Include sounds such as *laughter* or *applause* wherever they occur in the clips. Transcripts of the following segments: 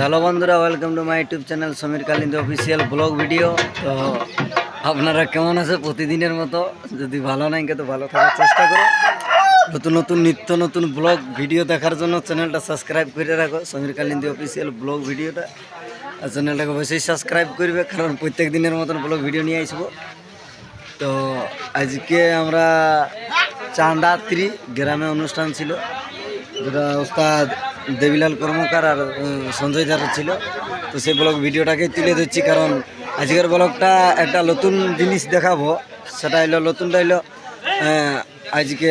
Hello বন্ধুরা welcome to my YouTube channel Samir Kalind official blog video তো আপনারা কেমন আছে প্রতিদিনের মতো? যদি ভালো নাই তো ভালো থাকার চেষ্টা করো। নতুন নতুন নিত্য নতুন ব্লগ ভিডিও দেখার জন্য চ্যানেলটা সাবস্ক্রাইব করে রাখো সমীর কালিন্দি অফিসিয়াল ব্লগ ভিডিওটা আর চ্যানেলটাকে অবশ্যই সাবস্ক্রাইব করবে, কারণ প্রত্যেক দিনের মতন ব্লগ ভিডিও নিয়ে আসব। তো আজকে আমরা চান্দাত্রি গ্রামে অনুষ্ঠান ছিল, যেটা ওস্তাদ দেবিলাল কর্মকার আর সঞ্জয় দার ছিল। তো সেই ব্লগ ভিডিওটাকে তুলে ধরছি কারণ আজকের ব্লগটা একটা নতুন জিনিস দেখাবো। সেটা হলো, নতুনটা হলো আজকে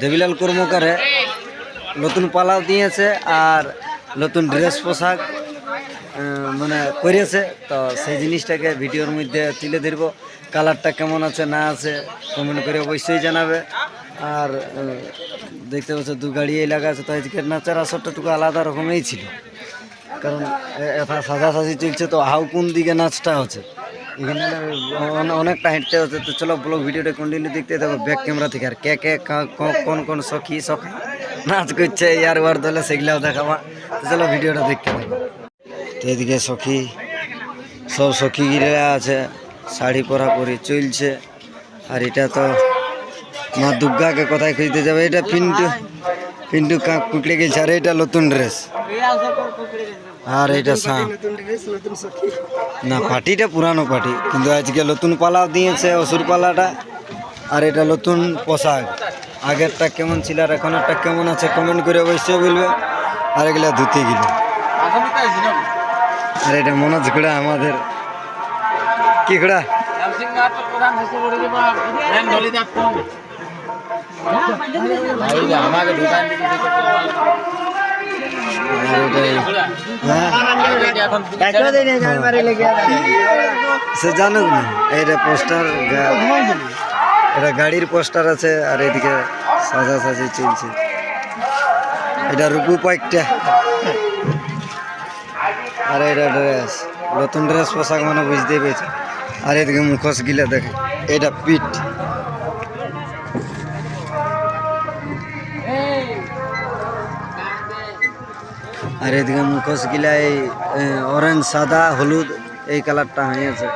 দেবীলাল কর্মকারে নতুন পালাও দিয়েছে আর নতুন ড্রেস পোশাক মানে করেছে। তো সেই জিনিসটাকে ভিডিওর মধ্যে তুলে ধরব। কালারটা কেমন আছে, না আছে কমেন্ট করে অবশ্যই জানাবে। আর দেখতে পাচ্ছ দু গাড়ি এলাকা আছে, তো আজকের নাচার আসরটা টুকু আলাদা রকমই ছিল। কারণ সাজাসাজি চলছে, তো হাউ কোন দিকে নাচটা হচ্ছে? এখানে অনেকটা হেঁটতে হচ্ছে তো চলো ব্লগ ভিডিওটা কন্টিনিউ দেখতে থাকো ব্যাক ক্যামেরা থেকে। আর কে কে কোন কোন সখী সখী নাচ করছে, ইয়ার ওয়ার দলে, সেগুলাও দেখাবা। তো চলো ভিডিওটা দেখতে থাকো। তো এদিকে সখী, সব সখী গিরা আছে, শাড়ি পরা পরি চলছে। আর এটা তো মা দুর্গাকে কোথায় খুঁজতে যাবে? এটা পিন্টু পিন্টু কাক কুকড়ে গেছে, আর এটা নতুন ড্রেস। আর এটা সাম না, পাটিটা পুরানো পাটি, কিন্তু আজকে নতুন পালা দিয়েছে অসুর পালাটা। আর এটা নতুন পোশাক। আগেরটা কেমন ছিল আর এখনেরটা কেমন আছে কমেন্ট করে অবশ্যই বলবে। আর এগুলা ধুতে গেল। আর এটা মনোজ ঘোড়া আমাদের। কি ঘোড়া? সে জানুক না এটা পোস্টার এটা গাড়ির পোস্টার আছে আর এদিকে সাজা সাজি চলছে। এটা রূপু পাইকটা। আর এটা ড্রেস, নতুন ড্রেস পোশাক মানে বুঝতেই পেরেছে। আর এদিকে মুখোশ গিলা দেখে, এটা পিঠ। আর এদিকে মুখোশ গিলা এই অরেঞ্জ সাদা, হলুদ, এই কালারটা হয়েছে।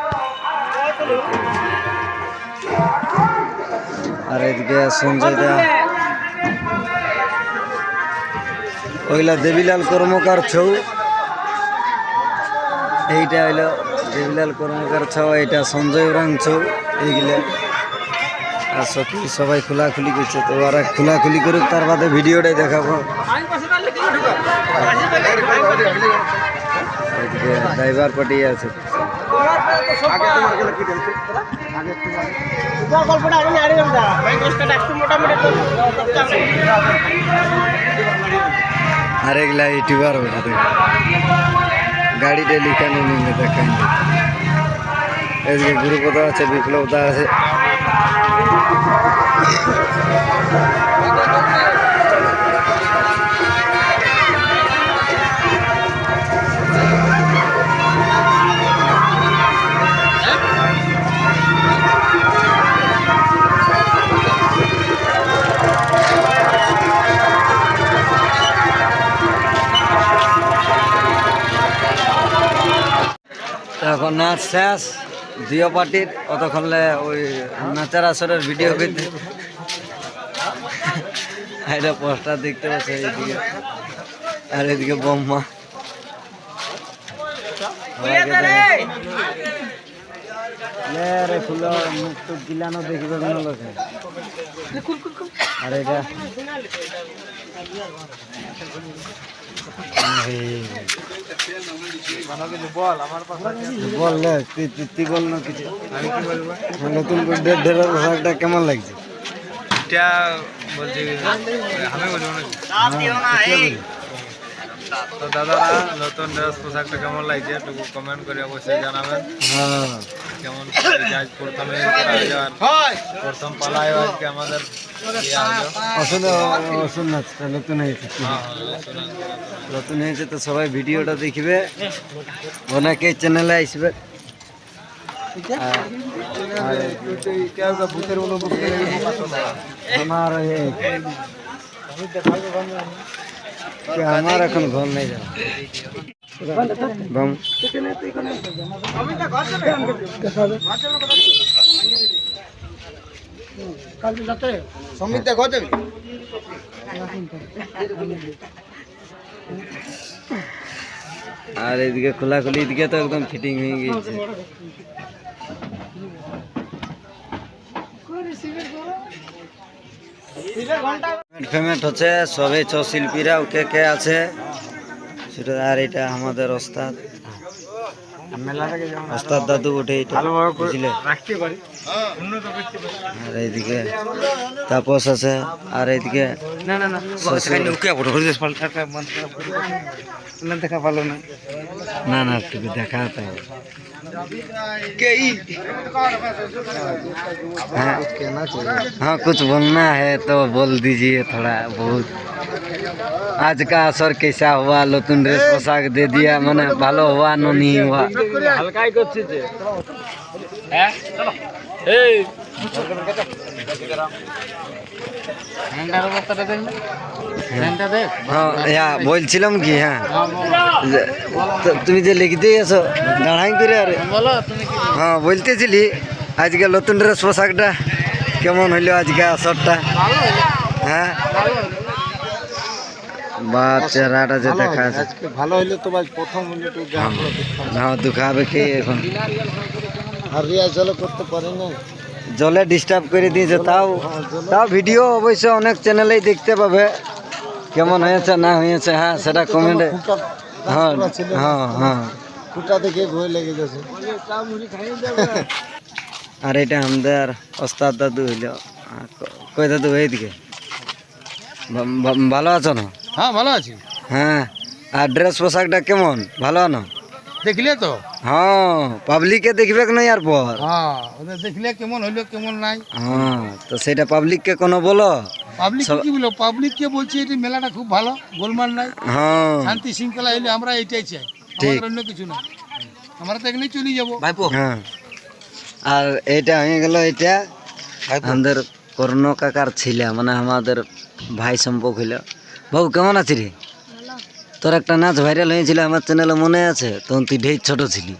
আর এদিকে সঞ্জয় দা ওইগুলা দেবিলাল কর্মকার ছৌ। এইটা হইল দেবীলাল কর্মকার ছৌ, এইটা সঞ্জয় ওরাং ছৌ, এইগুলা। আর সখী সবাই খোলাখুলি করছে, তো ওরা খোলাখুলি করুক, তার বাদে ভিডিওটাই দেখাবো। ড্রাইভার পার্টি আছে। আর এগুলা ইউটিউবার দেখ। গাড়িটা লিখানো নিলে দেখাই এদিকে গুরুপদা আছে, বিপ্লবদা আছে। শেষ দুইও পার্টির অতক্ষণলে ওই নাচার আসরের ভিডিও করতে এটা পোস্টার দেখতে পাচ্ছে এইদিকে। আর এদিকে বোম্মা। সবাইকে লে রে ফুল মুখ টুক গিলানো দেখিবে লোকে। আর এটা। বল তুই বল না কিছু। আমি কি বলব নতুন ডেট ঢেরার কেমন লাগছে? এটা বলছি আমি বলব নাকি তো দাদারা নতুন ড্রেস পোশাকটা কেমন লাগছে একটু কমেন্ট করে অবশ্যই জানাবেন। কেমন আজ প্রথমে প্রথম পালায় আজকে আমাদের ইয়ে নতুন হয়েছে। হ্যাঁ, হ্যাঁ। নতুন হয়েছে তো সবাই ভিডিওটা দেখবে। অনেকে চ্যানেলে আসবে। আমার আমার এখন ঘর নেই যাওয়া বাম। সমিত দেখো যাবি আর এদিকে খোলাখুলি এদিকে তো একদম ফিটিং হয়ে গেছে পেমেন্ট হচ্ছে সবে ছ শিল্পীরা কে কে আছে? সেটা আর এটা আমাদের ওস্তাদ। ওস্তাদ দাদু ওঠে এটা বুঝলে রাখতে পারি উন্নত করতে পারি আর এইদিকে তাপস আছে আর এইদিকে না না না ওকে বড় করে পাল্টা না দেখা ভালো না না না তুমি দেখাতে হবে কে ই हाँ हाँ कुछ बोलना है तो बोल दीजिए थोड़ा बहुत आज का असर कैसा हुआ नतून ड्रेस पोशाक दे दिया मैंने ভালো हुआ না नहीं हुआ হালকাই করছে যে হ্যাঁ চলো এই হ্যান্ডার অবস্থাটা দেখ হ্যান্ডটা দেখ হ্যাঁ ইয়া বলছিলাম কি হ্যাঁ যে- তো- তুমি যে লিখে দিয়েছো দাঁড়াই করে আরে বলো তুমি কি হ্যাঁ বলতেছিলি আজকে নতুন ড্রেস পোশাকটা কেমন হইলো আজকে আসরটা ভালো হ্যাঁ ভালো বা চেহারাটা যে দেখা আছে। ভালো হইলে তো ভাই প্রথম হইলে তো হ্যাঁ এখন? আর রিহার্সাল করতে পারি না। জলে ডিস্টার্ব করে দিয়েছে তাও তাও ভিডিও অবশ্য অনেক চ্যানেলেই দেখতে পাবে। কেমন হয়েছে না হয়েছে হ্যাঁ সেটা কমেন্টে হ্যাঁ হ্যাঁ হ্যাঁ। ফুটা দেখে ভয় লেগে গেছে। *laughs* আর এটা আমাদের ওস্তাদ দাদু হইল। কই দাদু এইদিকে? ভালো আছো না? হ্যাঁ ভালো আছি। হ্যাঁ আর ড্রেস পোশাকটা কেমন? ভালো না দেখলে তো? হ্যাঁ পাবলিকে দেখবে না আর পর? হ্যাঁ ওদের দেখলে কেমন হইল কেমন নাই? হ্যাঁ তো সেটা পাবলিককে কোনো বলো? পাবলিক কি বলো? পাবলিক কে বলছে এটি মেলাটা খুব ভালো গোলমাল নাই। হ্যাঁ। শান্তি শৃঙ্খলা হইলে আমরা এটাই চাই। ঠিক। আমাদের অন্য কিছু না। আমরা তো এখানেই চলে যাব। হ্যাঁ। আর এটা হয়ে গেল এটা। আমাদের কর্ণ কাকার ছেলে মানে আমাদের ভাই সম্পর্ক হইল। বাবু কেমন আছি রে? তোর একটা নাচ ভাইরাল হয়েছিল আমার চ্যানেলে মনে আছে? তখন তুই ঢের ছোট ছিলি।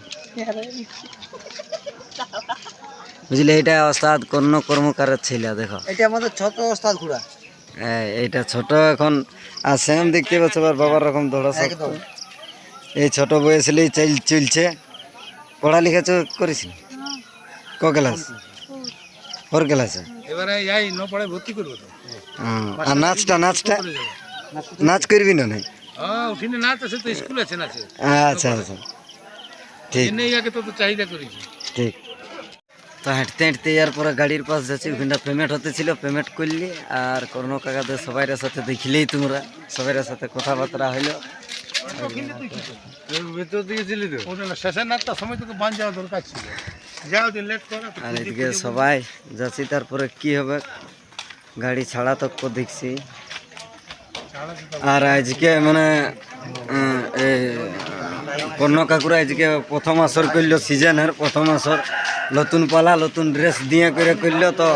বুঝলি এটা ওস্তাদ কর্ণ কর্মকারের ছেলে দেখো। এটা আমাদের ছোট ওস্তাদ ঘোড়া এই, এইটা ছোট এখন আর সেম দেখতে পাচ্ছ আবার বাবার রকম দৌড়া শক্ত। এই ছোট বয়সেই চল চলছে। পড়ালেখা তো করেছি। ক ক্লাস? ফোর ক্লাসে? এবারে যাই ন পড়ে ভর্তি করব তো। হুম, আর নাচটা নাচটা? নাচ করবি না নাই হ্যাঁ নাচ আছে তো স্কুল আছে নাচে। আচ্ছা আচ্ছা। ঠিক। আগে তো তো চাহিদা করেছি। ঠিক। তো হাঁটতে হাঁটতে এর পরে গাড়ির পাশ যাচ্ছি ওখানটা পেমেন্ট হতেছিল পেমেন্ট করলি আর কর্ণ কাকাদের সবাই সাথে দেখিলেই তোমরা সবাই সাথে কথাবার্তা হইল। ছিলি তোকে ছিল। আর এদিকে সবাই যাচ্ছি তারপরে কি হবে? গাড়ি ছাড়া তো কো দেখছি। আর আজকে মানে কর্ণ কাকুরা আজকে প্রথম আসর করল, সিজনের প্রথম আসর। নতুন পালা, নতুন ড্রেস দিয়ে করে করল, তো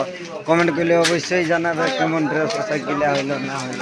কমেন্ট করলে অবশ্যই জানাবে কেমন ড্রেস পোশাক কিলা হইল, না হইল।